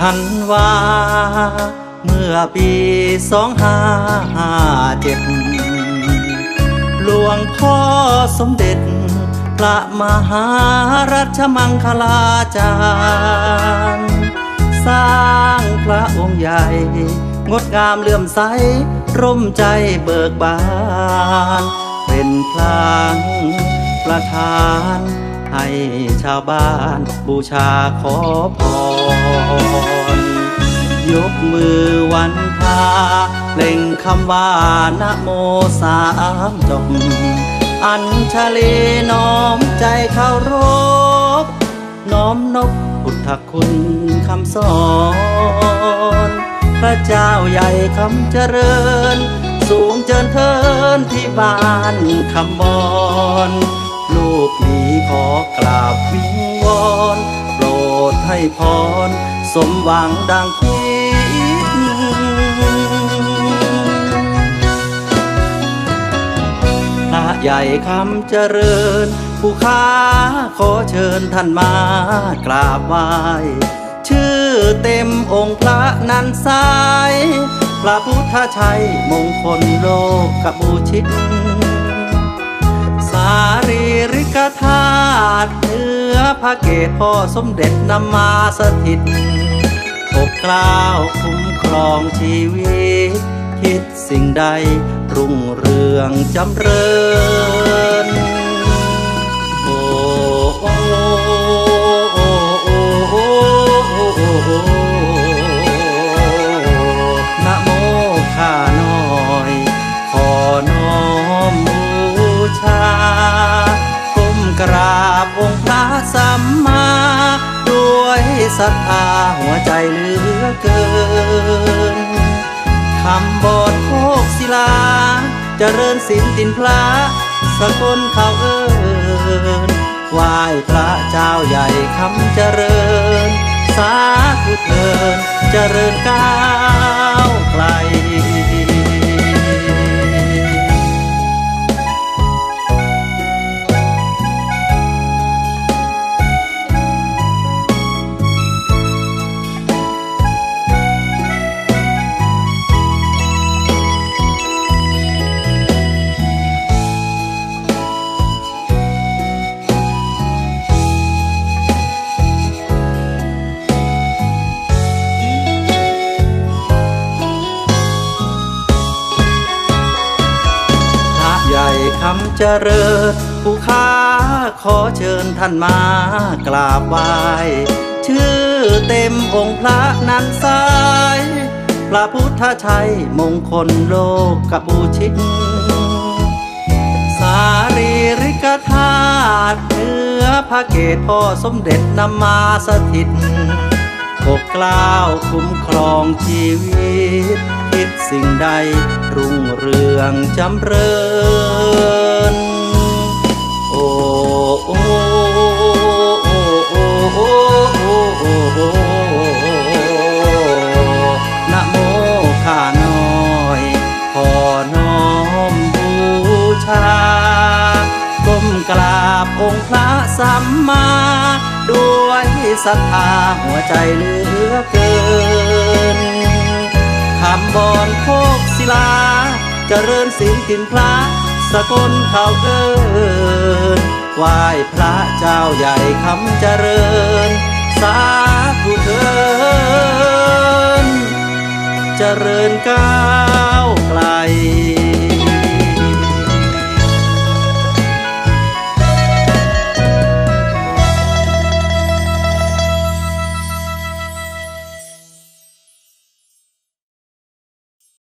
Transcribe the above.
ธันวา เมื่อปีสองห้าห้าเจ็ดหลวงพ่อสมเด็จ พระมหารัชมังคลาจารย์ สร้างพระองค์ใหญ่ งดงามเลื่อมใส ร่มใจเบิกบาน เป็นพลางประทาน ให้ชาวบ้านบูชาขอพร ยกมือวันพาเล่งคำว่านะโมสามจบอัญชลีน้อมใจเคารพน้อมนบพุทธคุณคำสอน พระเจ้าใหญ่คำเจริญ สูงเจินเทินที่บ้านคำบอน ลูกนี้ขอกราบวิงวอนโปรดให้พร สมหวังดังคิดพระใหญ่คำเจริญ ผู้ค้าขอเชิญท่านมากราบไหว้ชื่อเต็มองค์พระนันสาย พระพุทธชัยมงคลโลกกบูชิต รีริกธาตุเนื้อพระเกศพ่อสมเด็จนำมาสถิตปกเกล้าวคุ้มครองชีวิต คิดสิ่งใดรุ่งเรืองจำเริญ ศรัทธาหัวใจเหลือเกินคำบทโคกศิลาเจริญสินตินพระสกลเขาเอิญไหว้พระเจ้าใหญ่คำเจริญ สาธุเทินเจริญก้าวไกลำเจริญผู้ค้าขอเชิญท่านมากราบไหว้ชื่อเต็มองค์พระนันสายพระพุทธชัยมงคลโลกกบูชิตสารีริกธาตุเนื้อพระเกศพ่อสมเด็จนำมาสถิตปกกล้าวคุ้มครองชีวิตคิดสิ่งใด รุ่งเรืองจำเริญ โอ้โอ้โอ้โอ้โอ้โอ้โอ้นโมข้าน้อย ขอน้อมบูชา ก้มกราบองค์พระสัมมา ด้วยศรัทธาหัวใจเหลือเกินคำบอนโคก ลาเจริญศีลกินพระสกลเขาเกินไหว้พระเจ้าใหญ่คำเจริญ สาธุเถินเจริญก้าวไกล